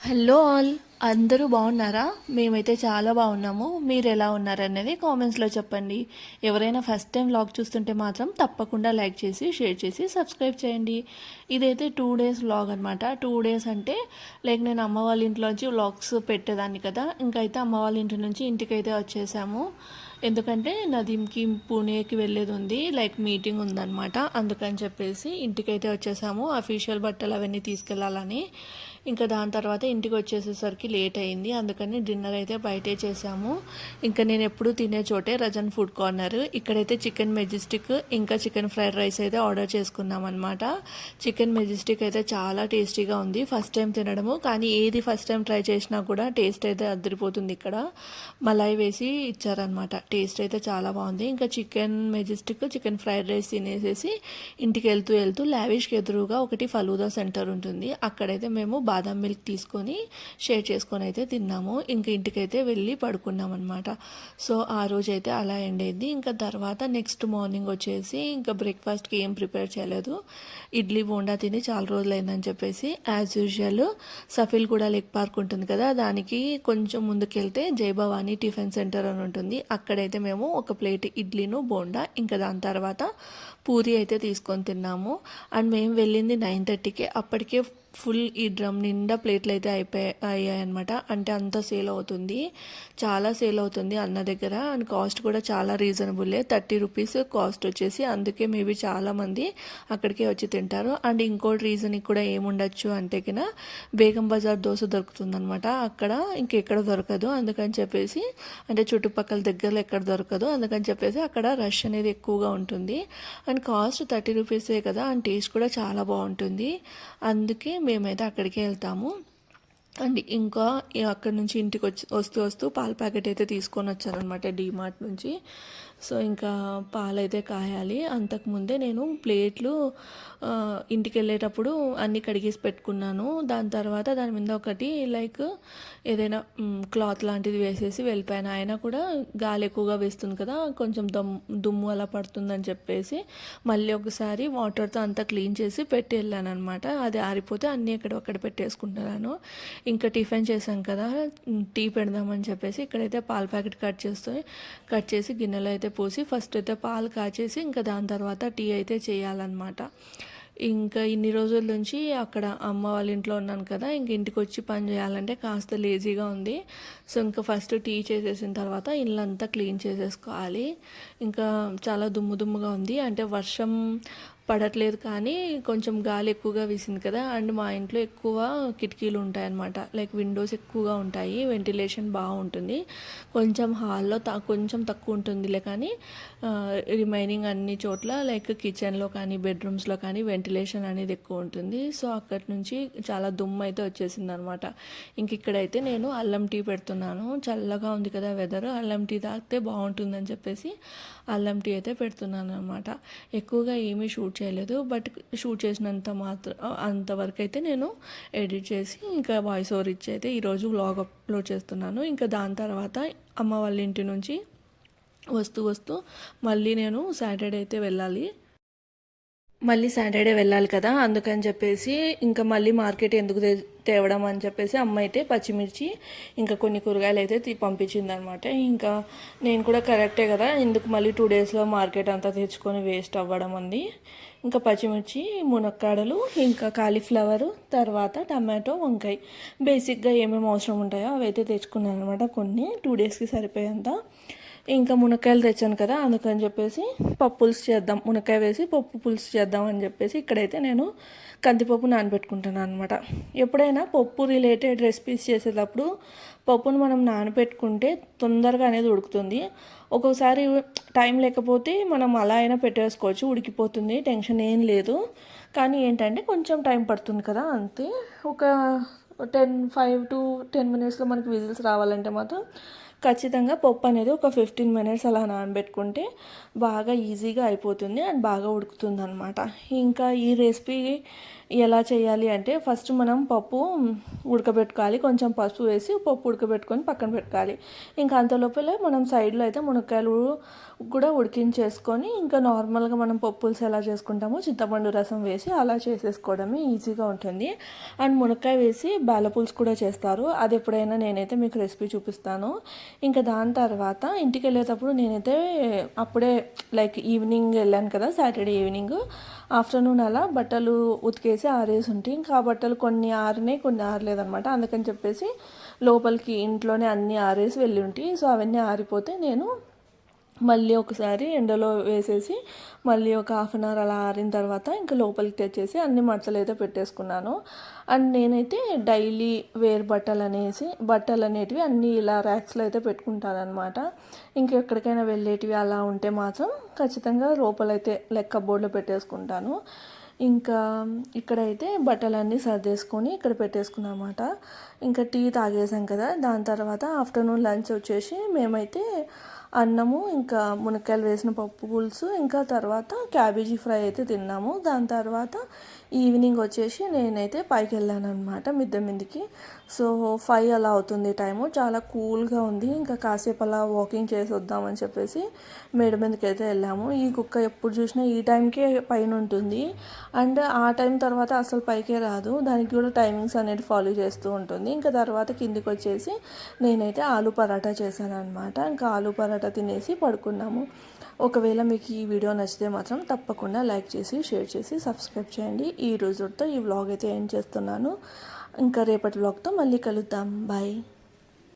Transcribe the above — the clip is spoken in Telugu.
హలో ఆల్ అందరూ బాగున్నారా? మేమైతే చాలా బాగున్నాము. మీరు ఎలా ఉన్నారనేది కామెంట్స్లో చెప్పండి. ఎవరైనా ఫస్ట్ టైం వ్లాగ్ చూస్తుంటే మాత్రం తప్పకుండా లైక్ చేసి షేర్ చేసి సబ్స్క్రైబ్ చేయండి. ఇదైతే టూ డేస్ వ్లాగ్ అనమాట టూ డేస్ అంటే లైక్ నేను అమ్మ వాళ్ళ ఇంట్లోంచి వ్లాగ్స్ పెట్టేదాన్ని కదా. ఇంకైతే అమ్మ వాళ్ళ ఇంటి నుంచి ఇంటికైతే వచ్చేసాము. ఎందుకంటే నదీంకి పూణేకి వెళ్ళేది ఉంది. లైక్ మీటింగ్ ఉందన్నమాట. అందుకని చెప్పేసి ఇంటికైతే వచ్చేసాము. అఫీషియల్ బట్టలు అవన్నీ తీసుకెళ్ళాలని. ఇంకా దాని తర్వాత ఇంటికి వచ్చేసేసరికి లేట్ అయింది. అందుకని డిన్నర్ అయితే బయటే చేసాము ఇంకా నేను ఎప్పుడు తినే చోటే రజన్ ఫుడ్ కార్నర్. ఇక్కడైతే చికెన్ మెజిస్టిక్ ఇంకా చికెన్ ఫ్రైడ్ రైస్ అయితే ఆర్డర్ చేసుకున్నాం అనమాట చికెన్ మెజిస్టిక్ అయితే చాలా టేస్టీగా ఉంది. ఫస్ట్ టైం తినడము కానీ ఏది ఫస్ట్ టైం ట్రై చేసినా కూడా టేస్ట్ అయితే అద్దరిపోతుంది ఇక్కడ. మలాయి వేసి ఇచ్చారనమాట టేస్ట్ అయితే చాలా బాగుంది. ఇంకా chicken majestic chicken fried rice తినేసేసి ఇంటికి వెళ్తూ వెళ్తూ లావిష్కి ఎదురుగా ఒకటి ఫలూదా సెంటర్ ఉంటుంది. అక్కడైతే మేము బాదం మిల్క్ తీసుకొని షేర్ చేసుకొని అయితే తిన్నాము. ఇంక ఇంటికైతే వెళ్ళి పడుకున్నాం అనమాట సో ఆ రోజు అయితే అలా ఎండ్ అయింది. ఇంకా తర్వాత నెక్స్ట్ మార్నింగ్ వచ్చేసి ఇంకా బ్రేక్ఫాస్ట్కి ఏం ప్రిపేర్ చేయలేదు. ఇడ్లీ బోండా తిని చాలా రోజులు అయిందని చెప్పేసి యాజ్ యూజువల్ సఫిల్ కూడా లెక్ పార్క్ ఉంటుంది కదా దానికి కొంచెం ముందుకెళ్తే జయభవాని టిఫిన్ సెంటర్ అని ఉంటుంది. అక్కడైతే మేము ఒక ప్లేట్ ఇడ్లీను బోండా ఇంకా దాని తర్వాత పూరి అయితే తీసుకొని తిన్నాము. అండ్ మేము వెళ్ళింది నైన్ థర్టీకి. అప్పటికే ఫుల్ ఈ డ్రమ్ నిండా ప్లేట్లు అయితే అయిపోయాయి అయ్యాయన్నమాట. అంటే అంత సేల్ అవుతుంది. చాలా సేల్ అవుతుంది అన్న దగ్గర. అండ్ కాస్ట్ కూడా చాలా రీజనబుల్లే థర్టీ రూపీస్ కాస్ట్ వచ్చేసి అందుకే మేబీ చాలామంది అక్కడికే వచ్చి తింటారు. అండ్ ఇంకోటి రీజన్ కూడా ఏముండొచ్చు అంటే కినా బేగం బజార్ దోశ దొరుకుతుందనమాట అక్కడ ఇంకెక్కడ దొరకదు. అందుకని చెప్పేసి అంటే చుట్టుపక్కల దగ్గరలో ఎక్కడ దొరకదు. అందుకని చెప్పేసి అక్కడ రష్ అనేది ఎక్కువగా ఉంటుంది. అండ్ కాస్ట్ థర్టీ రూపీసే కదా. అండ్ టేస్ట్ కూడా చాలా బాగుంటుంది. అందుకే మేమైతే అక్కడికే వెళ్తాము. అండ్ ఇంకా అక్కడ అక్కడి నుంచి ఇంటికి వచ్చి వస్తూ వస్తూ పాల ప్యాకెట్ అయితే తీసుకొని వచ్చానమాట డీమార్ట్ నుంచి. సో ఇంకా పాలైతే కాయాలి. అంతకుముందే నేను ప్లేట్లు ఇంటికి వెళ్ళేటప్పుడు అన్నీ కడిగేసి పెట్టుకున్నాను. దాని తర్వాత దాని మీద ఒకటి లైక్ ఏదైనా క్లాత్ లాంటిది వేసేసి వెళ్ళిపోయాను. అయినా కూడా గాలి ఎక్కువగా వేస్తుంది కదా కొంచెం దమ్ దుమ్ము అలా పడుతుందని చెప్పేసి మళ్ళీ ఒకసారి వాటర్తో అంతా క్లీన్ చేసి పెట్టి వెళ్ళాను అనమాట అది ఆరిపోతే అన్నీ ఎక్కడ అక్కడ పెట్టేసుకుంటున్నాను. ఇంకా టిఫిన్ చేసాం కదా టీ పెడదామని చెప్పేసి ఇక్కడైతే పాల ప్యాకెట్ కట్ చేస్తూ కట్ చేసి గిన్నెలో అయితే పోసి ఫస్ట్ అయితే పాలు కాచేసి ఇంకా దాని తర్వాత టీ అయితే చేయాలన్నమాట. ఇంకా ఇన్ని రోజుల నుంచి అక్కడ అమ్మ వాళ్ళ ఇంట్లో ఉన్నాను కదా ఇంక ఇంటికి వచ్చి పని చేయాలంటే కాస్త లేజీగా ఉంది. సో ఇంకా ఫస్ట్ టీ చేసేసిన తర్వాత ఇల్లంతా క్లీన్ చేసేసుకోవాలి. ఇంకా చాలా దుమ్ము దుమ్ముగా ఉంది. అంటే వర్షం పడట్లేదు కానీ కొంచెం గాలి ఎక్కువగా వీసింది కదా అండ్ మా ఇంట్లో ఎక్కువ కిటికీలు ఉంటాయన్నమాట. లైక్ విండోస్ ఎక్కువగా ఉంటాయి వెంటిలేషన్ బాగుంటుంది. కొంచెం హాల్లో త కొంచెం తక్కువ ఉంటుందిలే కానీ రిమైనింగ్ అన్ని చోట్ల లైక్ కిచెన్లో కానీ బెడ్రూమ్స్లో కానీ వెంటిలేషన్ అనేది ఎక్కువ ఉంటుంది. సో అక్కడి నుంచి చాలా దుమ్ము అయితే వచ్చేసింది అనమాట ఇంక ఇక్కడైతే నేను అల్లం టీ పెడుతున్నాను. చల్లగా ఉంది కదా వెదర్ అల్లం టీ తాగితే బాగుంటుందని చెప్పేసి అల్లం టీ అయితే పెడుతున్నాను అనమాట ఎక్కువగా ఏమీ షూట్ చేయలేదు. బట్ షూట్ చేసినంత మాత్రం అంతవరకు అయితే నేను ఎడిట్ చేసి ఇంకా వాయిస్ ఓవర్ ఇచ్చి అయితే ఈరోజు వ్లాగ్ అప్లోడ్ చేస్తున్నాను. ఇంకా దాని తర్వాత అమ్మ వాళ్ళ ఇంటి నుంచి వస్తూ వస్తూ మళ్ళీ నేను సాటర్డే అయితే వెళ్ళాలి. మళ్ళీ సాటర్డే వెళ్ళాలి కదా అందుకని చెప్పేసి ఇంకా మళ్ళీ మార్కెట్ ఎందుకు తే- తేవడం అని చెప్పేసి అమ్మ అయితే పచ్చిమిర్చి ఇంకా కొన్ని కూరగాయలు అయితే పంపించింది అనమాట ఇంకా నేను కూడా కరెక్టే కదా ఎందుకు మళ్ళీ టూ డేస్లో మార్కెట్ అంతా తెచ్చుకొని వేస్ట్ అవ్వడం అంది. ఇంకా పచ్చిమిర్చి మునక్కాడలు ఇంకా కాలీఫ్లవరు తర్వాత టమాటో వంకాయ. బేసిక్గా ఏమేమి అవసరం ఉంటాయో అవి అయితే తెచ్చుకున్నాను అనమాట కొన్ని టూ డేస్కి సరిపోయేంత. ఇంకా మునక్కాయలు తెచ్చాను కదా అందుకని చెప్పేసి పప్పు పులుసు చేద్దాం మునక్కాయ వేసి పప్పు పులుసు చేద్దాం అని చెప్పేసి ఇక్కడైతే నేను కందిపప్పు నానబెట్టుకుంటాను అనమాట ఎప్పుడైనా పప్పు రిలేటెడ్ రెసిపీస్ చేసేటప్పుడు పప్పును మనం నానబెట్టుకుంటే తొందరగా అనేది ఉడుకుతుంది. ఒక్కోసారి టైం లేకపోతే మనం అలా అయినా పెట్టేసుకోవచ్చు ఉడికిపోతుంది టెన్షన్ ఏం లేదు. కానీ ఏంటంటే కొంచెం టైం పడుతుంది కదా అంతే. ఒక టెన్ ఫైవ్ టు టెన్ మినిట్స్లో మనకి విజిల్స్ రావాలంటే మాత్రం ఖచ్చితంగా పప్పు అనేది ఒక ఫిఫ్టీన్ మినిట్స్ అలా నానబెట్టుకుంటే బాగా ఈజీగా అయిపోతుంది అండ్ బాగా ఉడుకుతుంది అనమాట ఇంకా ఈ రెసిపీ ఎలా చేయాలి అంటే ఫస్ట్ మనం పప్పు ఉడకబెట్టుకోవాలి. కొంచెం పసుపు వేసి పప్పు ఉడకబెట్టుకొని పక్కన పెట్టుకోవాలి. ఇంకా అంత లోపల మనం సైడ్లో అయితే మునక్కాయలు కూడా ఉడికించేసుకొని ఇంకా నార్మల్గా మనం పప్పుల్స్ ఎలా చేసుకుంటామో చింతపండు రసం వేసి అలా చేసేసుకోవడమే ఈజీగా ఉంటుంది. అండ్ మునక్కాయ వేసి పులుసు కూడా చేస్తారు. అది ఎప్పుడైనా నేనైతే మీకు రెసిపీ చూపిస్తాను. ఇంకా దాని తర్వాత ఇంటికి వెళ్ళేటప్పుడు నేనైతే అప్పుడే లైక్ ఈవినింగ్ వెళ్ళాను కదా సాటర్డే ఈవినింగ్ ఆఫ్టర్నూన్ అలా బట్టలు ఉతికేసి ఆరేసి ఉంటాయి ఇంకా ఆ బట్టలు కొన్ని ఆరినాయి కొన్ని ఆరలేదనమాట. అందుకని చెప్పేసి లోపలికి ఇంట్లోనే అన్నీ ఆరేసి వెళ్ళి ఉంటాయి సో అవన్నీ ఆరిపోతే నేను మళ్ళీ ఒకసారి ఎండలో వేసేసి మళ్ళీ ఒక హాఫ్ అన్ అవర్ అలా ఆరిన తర్వాత ఇంకా లోపలికి తెచ్చేసి అన్ని మడతలు అయితే పెట్టేసుకున్నాను. అండ్ నేనైతే డైలీ వేర్ బట్టలు అనేసి బట్టలు అనేటివి అన్నీ ఇలా ర్యాక్స్లో అయితే పెట్టుకుంటాను అనమాట ఇంకెక్కడికైనా వెళ్ళేటివి అలా ఉంటే మాత్రం ఖచ్చితంగా లోపలైతే లెక్క బోర్డులో పెట్టేసుకుంటాను. ఇంకా ఇక్కడైతే బట్టలన్నీ సర్దేసుకొని ఇక్కడ పెట్టేసుకున్నమాట ఇంకా టీ తాగేసాం కదా దాని తర్వాత ఆఫ్టర్నూన్ లంచ్ వచ్చేసి మేమైతే అన్నము ఇంకా మునక్కాయలు వేసిన పప్పు పులుసు ఇంకా తర్వాత క్యాబేజీ ఫ్రై అయితే తిన్నాము. దాని తర్వాత ఈవినింగ్ వచ్చేసి నేనైతే పైకి వెళ్ళాను అనమాట మిద్దె మీదకి. సో ఫైవ్ అలా అవుతుంది టైము. చాలా కూల్గా ఉంది. ఇంకా కాసేపు అలా వాకింగ్ చేసి వద్దామని చెప్పేసి మేడ మీదకి అయితే వెళ్ళాము. ఈ కుక్క ఎప్పుడు చూసినా ఈ టైంకే పైన ఉంటుంది. అండ్ ఆ టైం తర్వాత అసలు పైకే రాదు. దానికి కూడా టైమింగ్స్ అనేది ఫాలో చేస్తూ ఉంటుంది. ఇంకా తర్వాత కిందికి వచ్చేసి నేనైతే ఆలు పరాటా చేశాను అనమాట ఇంకా ఆలు పరాటా తినేసి పడుకున్నాము. ఒకవేళ మీకు ఈ వీడియో నచ్చితే మాత్రం తప్పకుండా లైక్ చేసి షేర్ చేసి సబ్స్క్రైబ్ చేయండి. ఈ రోజుతో ఈ వ్లాగ్ అయితే ఏం చేస్తున్నాను. ఇంకా రేపటి వ్లాగ్తో మళ్ళీ కలుద్దాం. బాయ్.